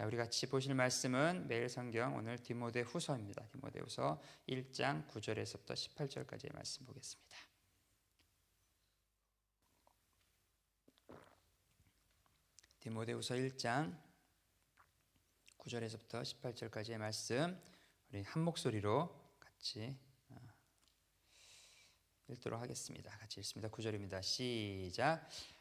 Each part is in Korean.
자, 우리 같이 보실 말씀은 매일 성경 오늘 디모데 후서입니다. 디모데 후서 1장 9절에서부터 18절까지의 말씀 보겠습니다. 디모데 후서 1장 9절에서부터 18절까지의 말씀 우리 한 목소리로 같이 어, 읽도록 하겠습니다. 같이 읽습니다. 9절입니다. 시작.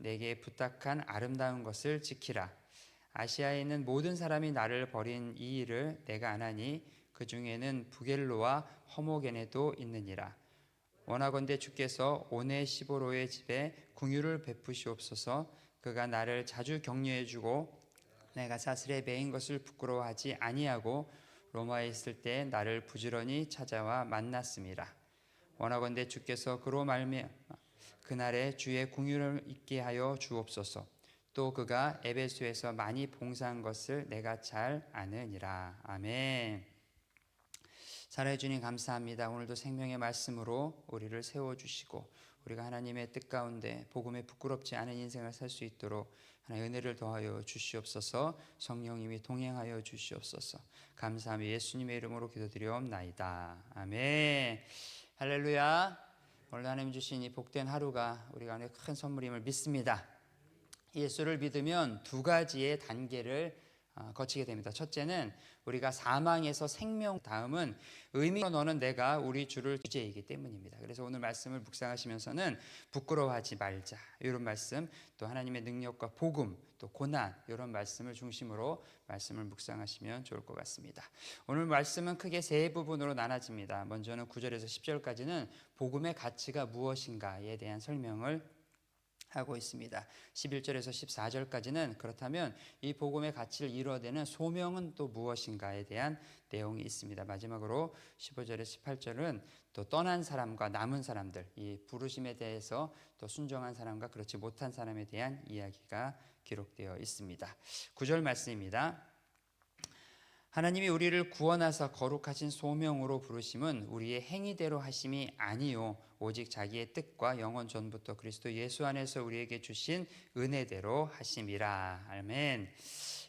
내게 부탁한 아름다운 것을 지키라. 아시아에 있는 모든 사람이 나를 버린 이 일을 내가 안 하니 그 중에는 부겔로와 허모겐에도 있느니라. 원하건대 주께서 오네 시보로의 집에 궁유를 베푸시옵소서. 그가 나를 자주 격려해 주고 내가 사슬에 매인 것을 부끄러워하지 아니하고 로마에 있을 때 나를 부지런히 찾아와 만났습니다. 원하건대 주께서 그로 말미 그날에 주의 궁유를 있게 하여 주옵소서. 또 그가 에베소에서 많이 봉사한 것을 내가 잘 아느니라. 아멘. 사랑해 주님 감사합니다. 오늘도 생명의 말씀으로 우리를 세워 주시고 우리가 하나님의 뜻 가운데 복음에 부끄럽지 않은 인생을 살 수 있도록 하나님 은혜를 더하여 주시옵소서. 성령님이 동행하여 주시옵소서. 감사하며 예수님의 이름으로 기도드리옵나이다. 아멘. 할렐루야. 오늘 하나님 주신 이 복된 하루가 우리가 안에 큰 선물임을 믿습니다. 예수를 믿으면 두 가지의 단계를 어, 거치게 됩니다. 첫째는 우리가 사망에서 생명, 다음은 의미로 너는 내가 우리 주를 주제이기 때문입니다. 그래서 오늘 말씀을 묵상하시면서는 부끄러워하지 말자 이런 말씀, 또 하나님의 능력과 복음, 또 고난 이런 말씀을 중심으로 말씀을 묵상하시면 좋을 것 같습니다. 오늘 말씀은 크게 세 부분으로 나눠집니다. 먼저는 9절에서 10절까지는 복음의 가치가 무엇인가에 대한 설명을 하고 있습니다. 11절에서 14절까지는 그렇다면 이 복음의 가치를 이루어내는 소명은 또 무엇인가에 대한 내용이 있습니다. 마지막으로 15절에서 18절은 또 떠난 사람과 남은 사람들, 이 부르심에 대해서 또 순종한 사람과 그렇지 못한 사람에 대한 이야기가 기록되어 있습니다. 9절 말씀입니다. 하나님이 우리를 구원하사 거룩하신 소명으로 부르심은 우리의 행위대로 하심이 아니요 오직 자기의 뜻과 영원 전부터 그리스도 예수 안에서 우리에게 주신 은혜대로 하심이라 아멘.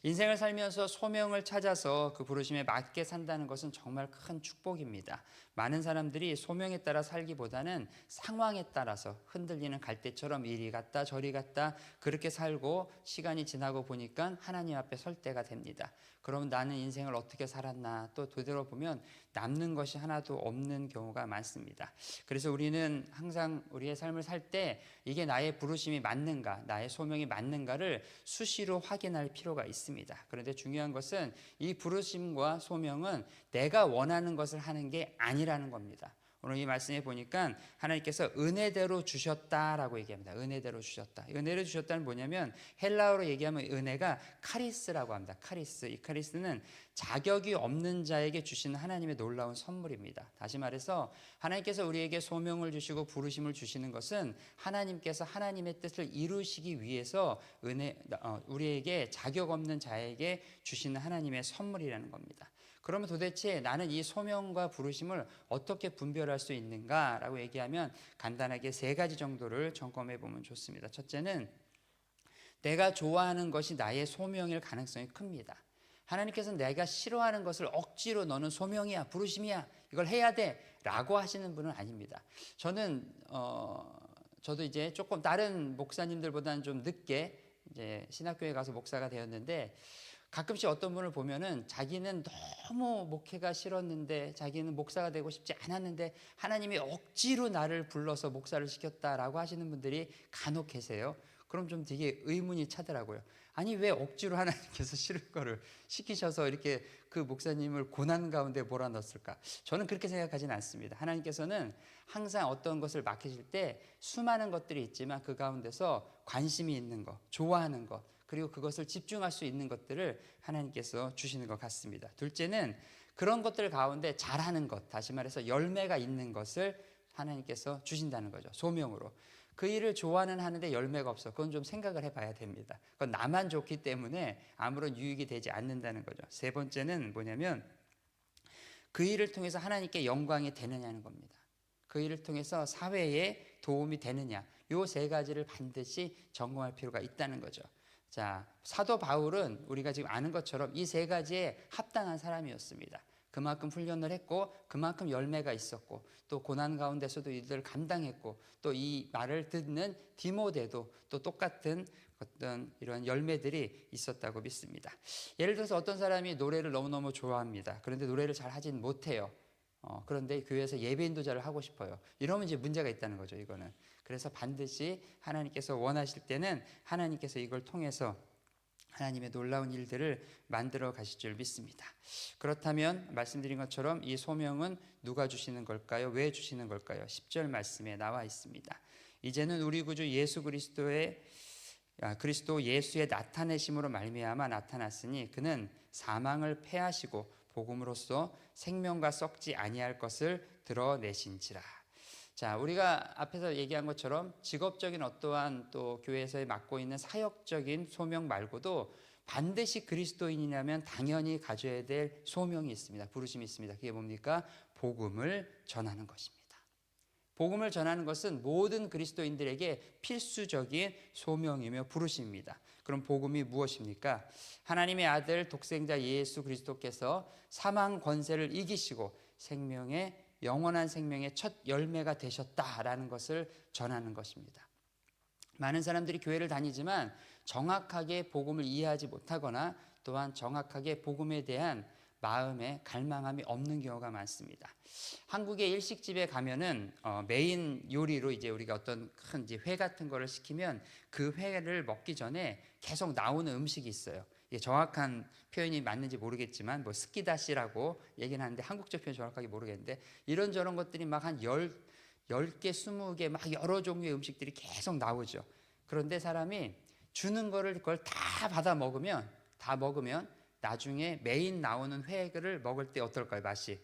인생을 살면서 소명을 찾아서 그 부르심에 맞게 산다는 것은 정말 큰 축복입니다. 많은 사람들이 소명에 따라 살기보다는 상황에 따라서 흔들리는 갈대처럼 이리 갔다 저리 갔다 그렇게 살고 시간이 지나고 보니까 하나님 앞에 설 때가 됩니다. 그럼 나는 인생을 어떻게 살았나 또 되돌아보면 남는 것이 하나도 없는 경우가 많습니다. 그래서 우리는 항상 우리의 삶을 살 때 이게 나의 부르심이 맞는가, 나의 소명이 맞는가를 수시로 확인할 필요가 있습니다. 그런데 중요한 것은 이 부르심과 소명은 내가 원하는 것을 하는 게 아니라는 겁니다. 오늘 이 말씀에 보니까 하나님께서 은혜대로 주셨다라고 얘기합니다. 은혜대로 주셨다. 은혜를 주셨다는 뭐냐면 헬라어로 얘기하면 은혜가 카리스라고 합니다. 카리스. 이 카리스는 자격이 없는 자에게 주시는 하나님의 놀라운 선물입니다. 다시 말해서 하나님께서 우리에게 소명을 주시고 부르심을 주시는 것은 하나님께서 하나님의 뜻을 이루시기 위해서 은혜 어, 우리에게 자격 없는 자에게 주시는 하나님의 선물이라는 겁니다. 그러면 도대체 나는 이 소명과 부르심을 어떻게 분별할 수 있는가라고 얘기하면 간단하게 세 가지 정도를 점검해 보면 좋습니다. 첫째는 내가 좋아하는 것이 나의 소명일 가능성이 큽니다. 하나님께서는 내가 싫어하는 것을 억지로 너는 소명이야, 부르심이야, 이걸 해야 돼 라고 하시는 분은 아닙니다. 저는, 어, 저도 이제 조금 다른 목사님들보다는 좀 늦게 이제 신학교에 가서 목사가 되었는데 가끔씩 어떤 분을 보면은 자기는 너무 목회가 싫었는데 자기는 목사가 되고 싶지 않았는데 하나님이 억지로 나를 불러서 목사를 시켰다라고 하시는 분들이 간혹 계세요. 그럼 좀 되게 의문이 차더라고요. 아니 왜 억지로 하나님께서 싫은 거를 시키셔서 이렇게 그 목사님을 고난 가운데 몰아넣었을까? 저는 그렇게 생각하지는 않습니다. 하나님께서는 항상 어떤 것을 맡기실 때 수많은 것들이 있지만 그 가운데서 관심이 있는 것, 좋아하는 것, 그리고 그것을 집중할 수 있는 것들을 하나님께서 주시는 것 같습니다. 둘째는 그런 것들 가운데 잘하는 것, 다시 말해서 열매가 있는 것을 하나님께서 주신다는 거죠. 소명으로. 그 일을 좋아는 하는데 열매가 없어. 그건 좀 생각을 해봐야 됩니다. 그건 나만 좋기 때문에 아무런 유익이 되지 않는다는 거죠. 세 번째는 뭐냐면 그 일을 통해서 하나님께 영광이 되느냐는 겁니다. 그 일을 통해서 사회에 도움이 되느냐. 요 세 가지를 반드시 점검할 필요가 있다는 거죠. 자, 사도 바울은 우리가 지금 아는 것처럼 이 세 가지에 합당한 사람이었습니다. 그만큼 훈련을 했고 그만큼 열매가 있었고 또 고난 가운데서도 이들을 감당했고 또 이 말을 듣는 디모데도 또 똑같은 어떤 이런 열매들이 있었다고 믿습니다. 예를 들어서 어떤 사람이 노래를 너무너무 좋아합니다. 그런데 노래를 잘 하진 못해요. 어, 그런데 교회에서 예배 인도자를 하고 싶어요. 이러면 이제 문제가 있다는 거죠, 이거는. 그래서 반드시 하나님께서 원하실 때는 하나님께서 이걸 통해서 하나님의 놀라운 일들을 만들어 가실 줄 믿습니다. 그렇다면 말씀드린 것처럼 이 소명은 누가 주시는 걸까요? 왜 주시는 걸까요? 10절 말씀에 나와 있습니다. 이제는 우리 구주 예수 그리스도의 아, 그리스도 예수의 나타내심으로 말미암아 나타났으니 그는 사망을 패하시고 복음으로써 생명과 썩지 아니할 것을 드러내신지라. 자, 우리가 앞에서 얘기한 것처럼 직업적인 어떠한 또 교회에서 맡고 있는 사역적인 소명 말고도 반드시 그리스도인이라면 당연히 가져야 될 소명이 있습니다. 부르심이 있습니다. 그게 뭡니까? 복음을 전하는 것입니다. 복음을 전하는 것은 모든 그리스도인들에게 필수적인 소명이며 부르심입니다. 그럼 복음이 무엇입니까? 하나님의 아들 독생자 예수 그리스도께서 사망 권세를 이기시고 생명의 영원한 생명의 첫 열매가 되셨다라는 것을 전하는 것입니다. 많은 사람들이 교회를 다니지만 정확하게 복음을 이해하지 못하거나 또한 정확하게 복음에 대한 마음에 갈망함이 없는 경우가 많습니다. 한국의 일식집에 가면은 어, 메인 요리로 이제 우리가 어떤 큰 이제 회 같은 거를 시키면 그 회를 먹기 전에 계속 나오는 음식이 있어요. 이게 정확한 표현이 맞는지 모르겠지만 뭐 스키다시라고 얘기는 하는데 한국적 표현 정확하게 모르겠는데 이런저런 것들이 막 한 열, 열 개, 스무 개 막 여러 종류의 음식들이 계속 나오죠. 그런데 사람이 주는 거를 그걸 다 받아 먹으면 다 먹으면 나중에 메인 나오는 회를 먹을 때 어떨까요, 맛이?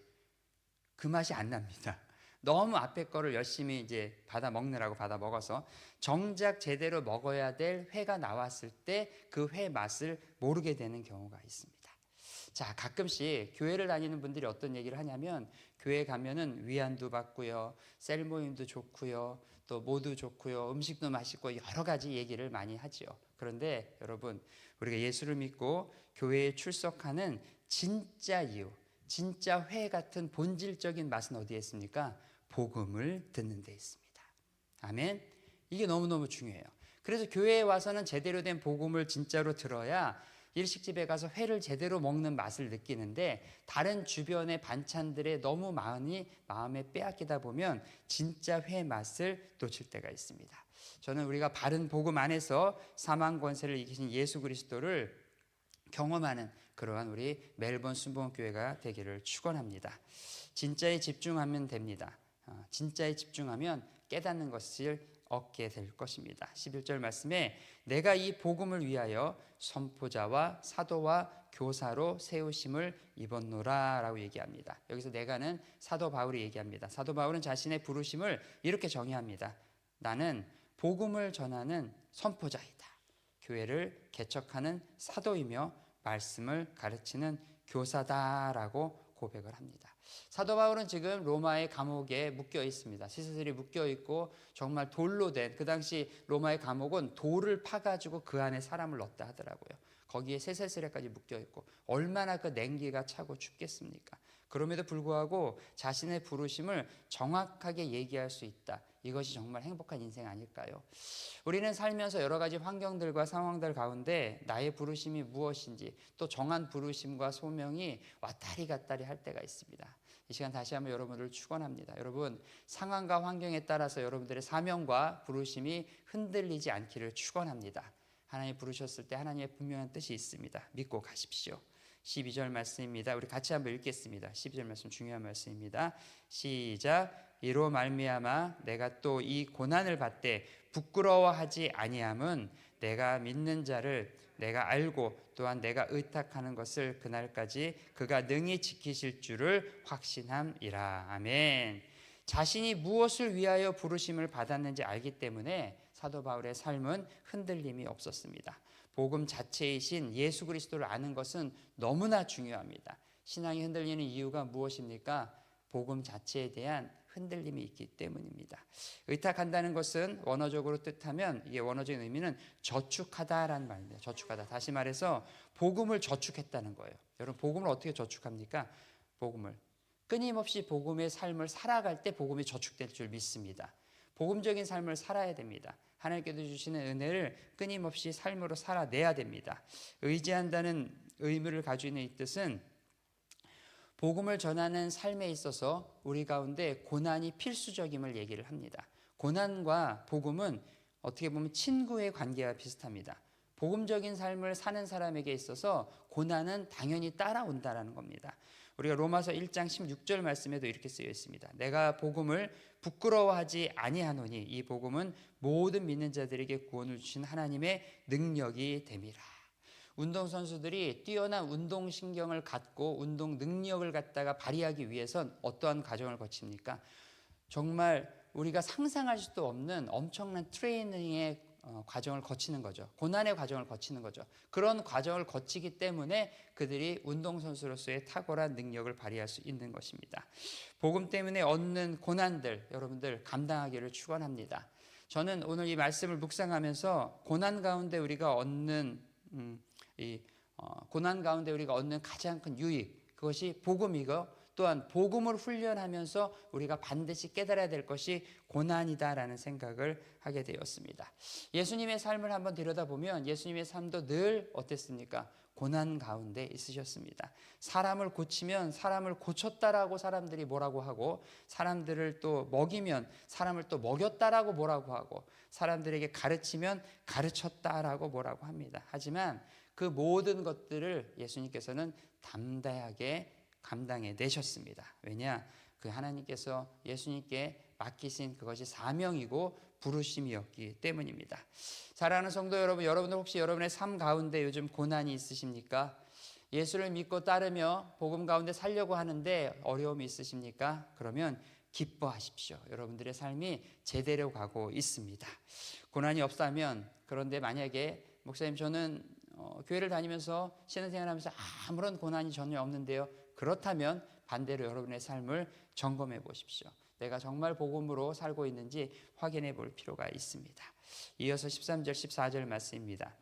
그 맛이 안 납니다. 너무 앞에 거를 열심히 이제 받아 먹느라고 받아 먹어서 정작 제대로 먹어야 될 회가 나왔을 때 그 회 맛을 모르게 되는 경우가 있습니다. 자, 가끔씩 교회를 다니는 분들이 어떤 얘기를 하냐면 교회 가면은 위안도 받고요. 셀 모임도 좋고요. 또 모두 좋고요. 음식도 맛있고 여러 가지 얘기를 많이 하지요. 그런데 여러분, 우리가 예수를 믿고 교회에 출석하는 진짜 이유, 진짜 회 같은 본질적인 맛은 어디에 있습니까? 복음을 듣는 데 있습니다. 아멘. 이게 너무너무 중요해요. 그래서 교회에 와서는 제대로 된 복음을 진짜로 들어야 일식집에 가서 회를 제대로 먹는 맛을 느끼는데 다른 주변의 반찬들에 너무 많이 마음에 빼앗기다 보면 진짜 회 맛을 놓칠 때가 있습니다. 저는 우리가 바른 복음 안에서 사망 권세를 이기신 예수 그리스도를 경험하는 그러한 우리 멜번 순복음교회가 되기를 축원합니다. 진짜에 집중하면 됩니다. 어, 진짜에 집중하면 깨닫는 것을 얻게 될 것입니다. 11절 말씀에 내가 이 복음을 위하여 선포자와 사도와 교사로 세우심을 입었노라라고 얘기합니다. 여기서 내가는 사도 바울이 얘기합니다. 사도 바울은 자신의 부르심을 이렇게 정의합니다. 나는 복음을 전하는 선포자이다. 교회를 개척하는 사도이며 말씀을 가르치는 교사다라고 고백을 합니다. 사도 바울은 지금 로마의 감옥에 묶여 있습니다. 시스들이 묶여 있고 정말 돌로 된 그 당시 로마의 감옥은 돌을 파가지고 그 안에 사람을 넣었다 하더라고요. 거기에 세세스레까지 묶여 있고 얼마나 그 냉기가 차고 춥겠습니까? 그럼에도 불구하고 자신의 부르심을 정확하게 얘기할 수 있다. 이것이 정말 행복한 인생 아닐까요? 우리는 살면서 여러 가지 환경들과 상황들 가운데 나의 부르심이 무엇인지 또 정한 부르심과 소명이 왔다리 갔다리 할 때가 있습니다. 이 시간 다시 한번 여러분을 축원합니다. 여러분 상황과 환경에 따라서 여러분들의 사명과 부르심이 흔들리지 않기를 축원합니다. 하나님 부르셨을 때 하나님의 분명한 뜻이 있습니다. 믿고 가십시오. 12절 말씀입니다. 우리 같이 한번 읽겠습니다. 12절 말씀 중요한 말씀입니다. 시작. 이로 말미암아 내가 또 이 고난을 받되 부끄러워하지 아니함은 내가 믿는 자를 내가 알고 또한 내가 의탁하는 것을 그날까지 그가 능히 지키실 줄을 확신함이라. 아멘. 자신이 무엇을 위하여 부르심을 받았는지 알기 때문에 사도 바울의 삶은 흔들림이 없었습니다. 복음 자체이신 예수 그리스도를 아는 것은 너무나 중요합니다. 신앙이 흔들리는 이유가 무엇입니까? 복음 자체에 대한 흔들림이 있기 때문입니다. 의탁한다는 것은 원어적으로 뜻하면 이게 원어적인 의미는 저축하다라는 말입니다. 저축하다. 다시 말해서 복음을 저축했다는 거예요. 여러분 복음을 어떻게 저축합니까? 복음을 끊임없이 복음의 삶을 살아갈 때 복음이 저축될 줄 믿습니다. 복음적인 삶을 살아야 됩니다. 하나님께서 주시는 은혜를 끊임없이 삶으로 살아내야 됩니다. 의지한다는 의미를 가지고 있는 이 뜻은 복음을 전하는 삶에 있어서 우리 가운데 고난이 필수적임을 얘기를 합니다. 고난과 복음은 어떻게 보면 친구의 관계와 비슷합니다. 복음적인 삶을 사는 사람에게 있어서 고난은 당연히 따라온다라는 겁니다. 우리가 로마서 1장 16절 말씀에도 이렇게 쓰여 있습니다. 내가 복음을 부끄러워하지 아니하노니 이 복음은 모든 믿는 자들에게 구원을 주신 하나님의 능력이 됨이라. 운동 선수들이 뛰어난 운동 신경을 갖고 운동 능력을 갖다가 발휘하기 위해선 어떠한 과정을 거칩니까? 정말 우리가 상상할 수도 없는 엄청난 트레이닝의 어, 과정을 거치는 거죠. 고난의 과정을 거치는 거죠. 그런 과정을 거치기 때문에 그들이 운동선수로서의 탁월한 능력을 발휘할 수 있는 것입니다. 복음 때문에 얻는 고난들 여러분들 감당하기를 축원합니다. 저는 오늘 이 말씀을 묵상하면서 고난 가운데 우리가 얻는 음, 이 어, 고난 가운데 우리가 얻는 가장 큰 유익 그것이 복음이고 또한 복음을 훈련하면서 우리가 반드시 깨달아야 될 것이 고난이다라는 생각을 하게 되었습니다. 예수님의 삶을 한번 들여다보면 예수님의 삶도 늘 어땠습니까? 고난 가운데 있으셨습니다. 사람을 고치면 사람을 고쳤다라고 사람들이 뭐라고 하고 사람들을 또 먹이면 사람을 또 먹였다라고 뭐라고 하고 사람들에게 가르치면 가르쳤다라고 뭐라고 합니다. 하지만 그 모든 것들을 예수님께서는 담대하게 감당해 내셨습니다. 왜냐? 그 하나님께서 예수님께 맡기신 그것이 사명이고 부르심이었기 때문입니다. 사랑하는 성도 여러분, 여러분들 혹시 여러분의 삶 가운데 요즘 고난이 있으십니까? 예수를 믿고 따르며 복음 가운데 살려고 하는데 어려움이 있으십니까? 그러면 기뻐하십시오. 여러분들의 삶이 제대로 가고 있습니다. 고난이 없다면 그런데 만약에 목사님 저는 어, 교회를 다니면서 신앙생활하면서 아무런 고난이 전혀 없는데요. 그렇다면 반대로 여러분의 삶을 점검해 보십시오. 내가 정말 복음으로 살고 있는지 확인해 볼 필요가 있습니다. 이어서 13절 14절 말씀입니다.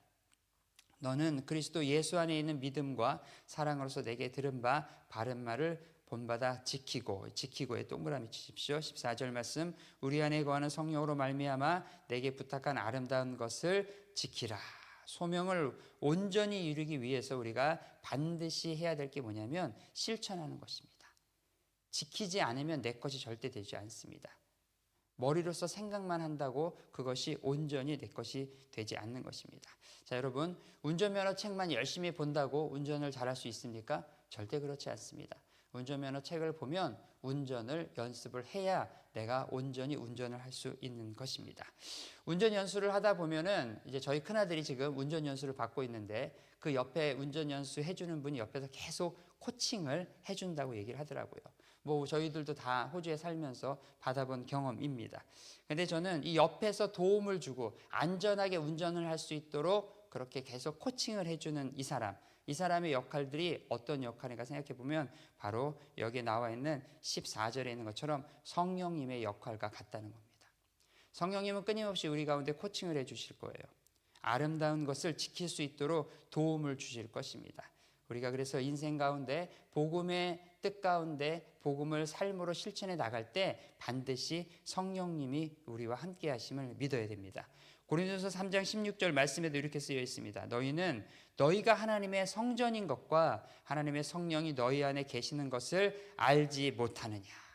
너는 그리스도 예수 안에 있는 믿음과 사랑으로서 내게 들은 바 바른 말을 본받아 지키고 지키고에 동그라미 치십시오. 14절 말씀 우리 안에 거하는 성령으로 말미암아 내게 부탁한 아름다운 것을 지키라. 소명을 온전히 이루기 위해서 우리가 반드시 해야 될 게 뭐냐면 실천하는 것입니다. 지키지 않으면 내 것이 절대 되지 않습니다. 머리로서 생각만 한다고 그것이 온전히 내 것이 되지 않는 것입니다. 자, 여러분, 운전면허 책만 열심히 본다고 운전을 잘할 수 있습니까? 절대 그렇지 않습니다. 운전면허 책을 보면 운전을 연습을 해야 내가 온전히 운전을 할 수 있는 것입니다. 운전 연수를 하다 보면은 이제 저희 큰아들이 지금 운전 연수를 받고 있는데 그 옆에 운전 연수 해주는 분이 옆에서 계속 코칭을 해준다고 얘기를 하더라고요. 뭐 저희들도 다 호주에 살면서 받아본 경험입니다. 근데 저는 이 옆에서 도움을 주고 안전하게 운전을 할 수 있도록 그렇게 계속 코칭을 해주는 이 사람, 이 사람의 역할들이 어떤 역할인가 생각해 보면 바로 여기에 나와 있는 14절에 있는 것처럼 성령님의 역할과 같다는 겁니다. 성령님은 끊임없이 우리 가운데 코칭을 해 주실 거예요. 아름다운 것을 지킬 수 있도록 도움을 주실 것입니다. 우리가 그래서 인생 가운데 복음의 뜻 가운데 복음을 삶으로 실천해 나갈 때 반드시 성령님이 우리와 함께 하심을 믿어야 됩니다. 고린도서 3장 16절 말씀에도 이렇게 쓰여 있습니다. 너희는 너희가 하나님의 성전인 것과 하나님의 성령이 너희 안에 계시는 것을 알지 못하느냐.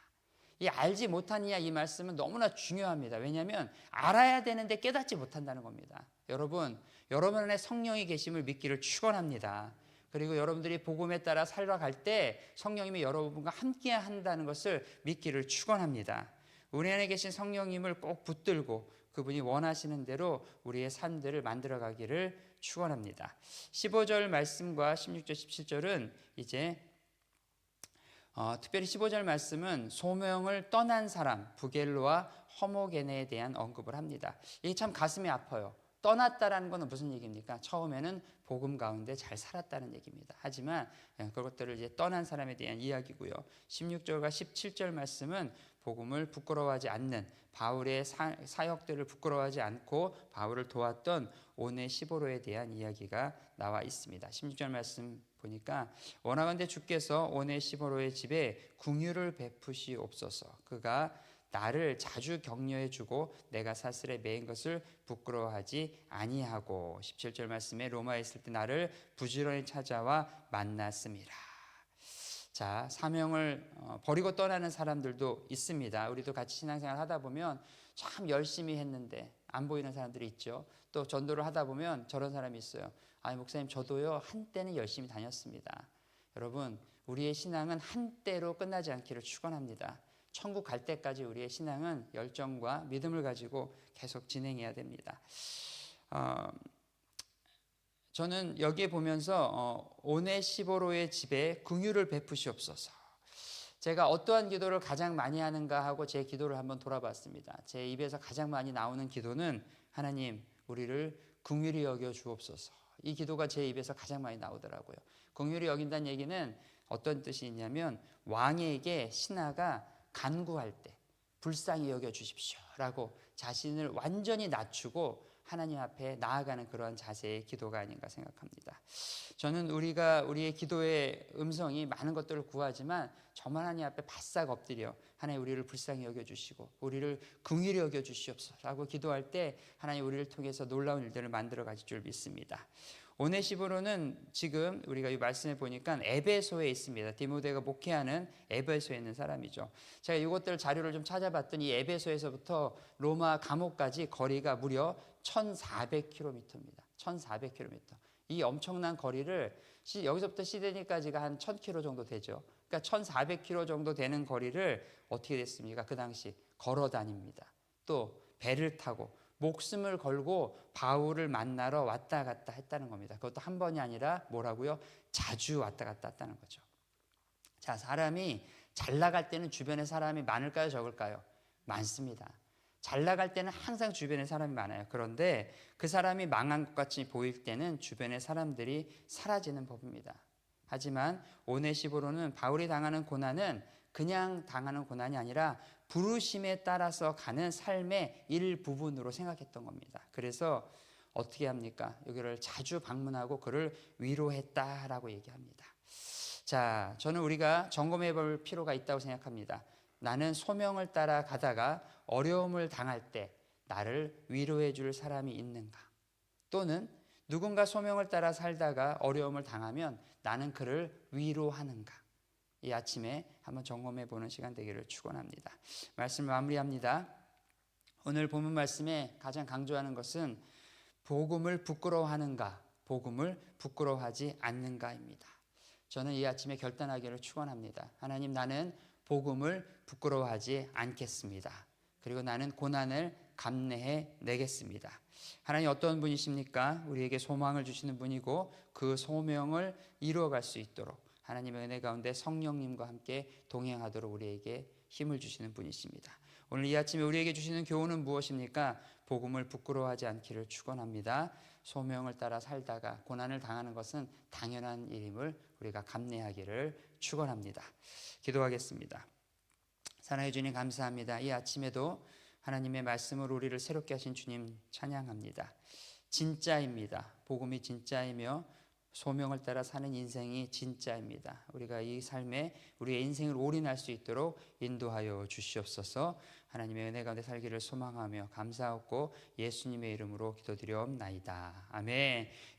이 알지 못하느냐 이 말씀은 너무나 중요합니다. 왜냐하면 알아야 되는데 깨닫지 못한다는 겁니다. 여러분, 여러분 안에 성령이 계심을 믿기를 축원합니다. 그리고 여러분들이 복음에 따라 살아갈 때 성령님이 여러분과 함께 한다는 것을 믿기를 축원합니다. 우리 안에 계신 성령님을 꼭 붙들고 그분이 원하시는 대로 우리의 삶들을 만들어 가기를 축원합니다. 15절 말씀과 16절 17절은 이제 어, 특별히 15절 말씀은 소명을 떠난 사람 부겔로와 허모게네에 대한 언급을 합니다. 이게 참 가슴이 아파요. 떠났다라는 것은 무슨 얘기입니까? 처음에는 복음 가운데 잘 살았다는 얘기입니다. 하지만 예, 그것들을 이제 떠난 사람에 대한 이야기고요. 16절과 17절 말씀은 복음을 부끄러워하지 않는 바울의 사, 사역들을 부끄러워하지 않고 바울을 도왔던 오네 시보로에 대한 이야기가 나와 있습니다. 16절 말씀 보니까 원하건대 주께서 오네 시보로의 집에 궁유를 베푸시옵소서. 그가 나를 자주 격려해 주고 내가 사슬에 매인 것을 부끄러워하지 아니하고 17절 말씀에 로마에 있을 때 나를 부지런히 찾아와 만났습니다. 자, 사명을 어, 버리고 떠나는 사람들도 있습니다. 우리도 같이 신앙생활 하다 보면 참 열심히 했는데 안 보이는 사람들이 있죠. 또 전도를 하다 보면 저런 사람이 있어요. 아니 목사님 저도요 한때는 열심히 다녔습니다. 여러분 우리의 신앙은 한때로 끝나지 않기를 축원합니다. 천국 갈 때까지 우리의 신앙은 열정과 믿음을 가지고 계속 진행해야 됩니다. 어, 저는 여기에 보면서 어, 오네 시보로의 집에 긍휼을 베푸시옵소서. 제가 어떠한 기도를 가장 많이 하는가 하고 제 기도를 한번 돌아봤습니다. 제 입에서 가장 많이 나오는 기도는 하나님 우리를 긍휼히 여겨 주옵소서. 이 기도가 제 입에서 가장 많이 나오더라고요. 긍휼히 여긴다는 얘기는 어떤 뜻이 있냐면 왕에게 신하가 간구할 때 불쌍히 여겨 주십시오라고 자신을 완전히 낮추고 하나님 앞에 나아가는 그러한 자세의 기도가 아닌가 생각합니다. 저는 우리가 우리의 기도의 음성이 많은 것들을 구하지만 저만 하나님 앞에 바싹 엎드려 하나님 우리를 불쌍히 여겨 주시고 우리를 긍휼히 여겨 주시옵소서라고 기도할 때 하나님 우리를 통해서 놀라운 일들을 만들어 가실 줄 믿습니다. 오네시보로는 지금 우리가 이 말씀에 보니까 에베소에 있습니다. 디모데가 목회하는 에베소에 있는 사람이죠. 제가 이것들 자료를 좀 찾아봤더니 에베소에서부터 로마 감옥까지 거리가 무려 1,400km입니다. 1,400km. 이 엄청난 거리를 여기서부터 시드니까지가 한 1,000km 정도 되죠. 그러니까 1,400km 정도 되는 거리를 어떻게 됐습니까? 그 당시 걸어 다닙니다. 또 배를 타고 목숨을 걸고 바울을 만나러 왔다 갔다 했다는 겁니다. 그것도 한 번이 아니라 뭐라고요? 자주 왔다 갔다 했다는 거죠. 자, 사람이 잘 나갈 때는 주변에 사람이 많을까요, 적을까요? 많습니다. 잘 나갈 때는 항상 주변에 사람이 많아요. 그런데 그 사람이 망한 것 같이 보일 때는 주변에 사람들이 사라지는 법입니다. 하지만 오네시보로는 바울이 당하는 고난은 그냥 당하는 고난이 아니라 부르심에 따라서 가는 삶의 일부분으로 생각했던 겁니다. 그래서 어떻게 합니까? 여기를 자주 방문하고 그를 위로했다라고 얘기합니다. 자, 저는 우리가 점검해 볼 필요가 있다고 생각합니다. 나는 소명을 따라 가다가 어려움을 당할 때 나를 위로해 줄 사람이 있는가? 또는 누군가 소명을 따라 살다가 어려움을 당하면 나는 그를 위로하는가? 이 아침에 한번 점검해 보는 시간 되기를 축원합니다. 말씀 마무리합니다. 오늘 본문 말씀에 가장 강조하는 것은 복음을 부끄러워하는가, 복음을 부끄러워하지 않는가입니다. 저는 이 아침에 결단하기를 축원합니다. 하나님 나는 복음을 부끄러워하지 않겠습니다. 그리고 나는 고난을 감내해 내겠습니다. 하나님 어떤 분이십니까? 우리에게 소망을 주시는 분이고 그 소명을 이루어갈 수 있도록 하나님의 은혜 가운데 성령님과 함께 동행하도록 우리에게 힘을 주시는 분이십니다. 오늘 이 아침에 우리에게 주시는 교훈은 무엇입니까? 복음을 부끄러워하지 않기를 축원합니다. 소명을 따라 살다가 고난을 당하는 것은 당연한 일임을 우리가 감내하기를 축원합니다. 기도하겠습니다. 사랑해 주님 감사합니다. 이 아침에도 하나님의 말씀으로 우리를 새롭게 하신 주님 찬양합니다. 진짜입니다. 복음이 진짜이며 소명을 따라 사는 인생이 진짜입니다. 우리가 이 삶에 우리의 인생을 올인할 수 있도록 인도하여 주시옵소서. 하나님의 은혜 가운데 살기를 소망하며 감사하고 예수님의 이름으로 기도드려옵나이다. 아멘. 이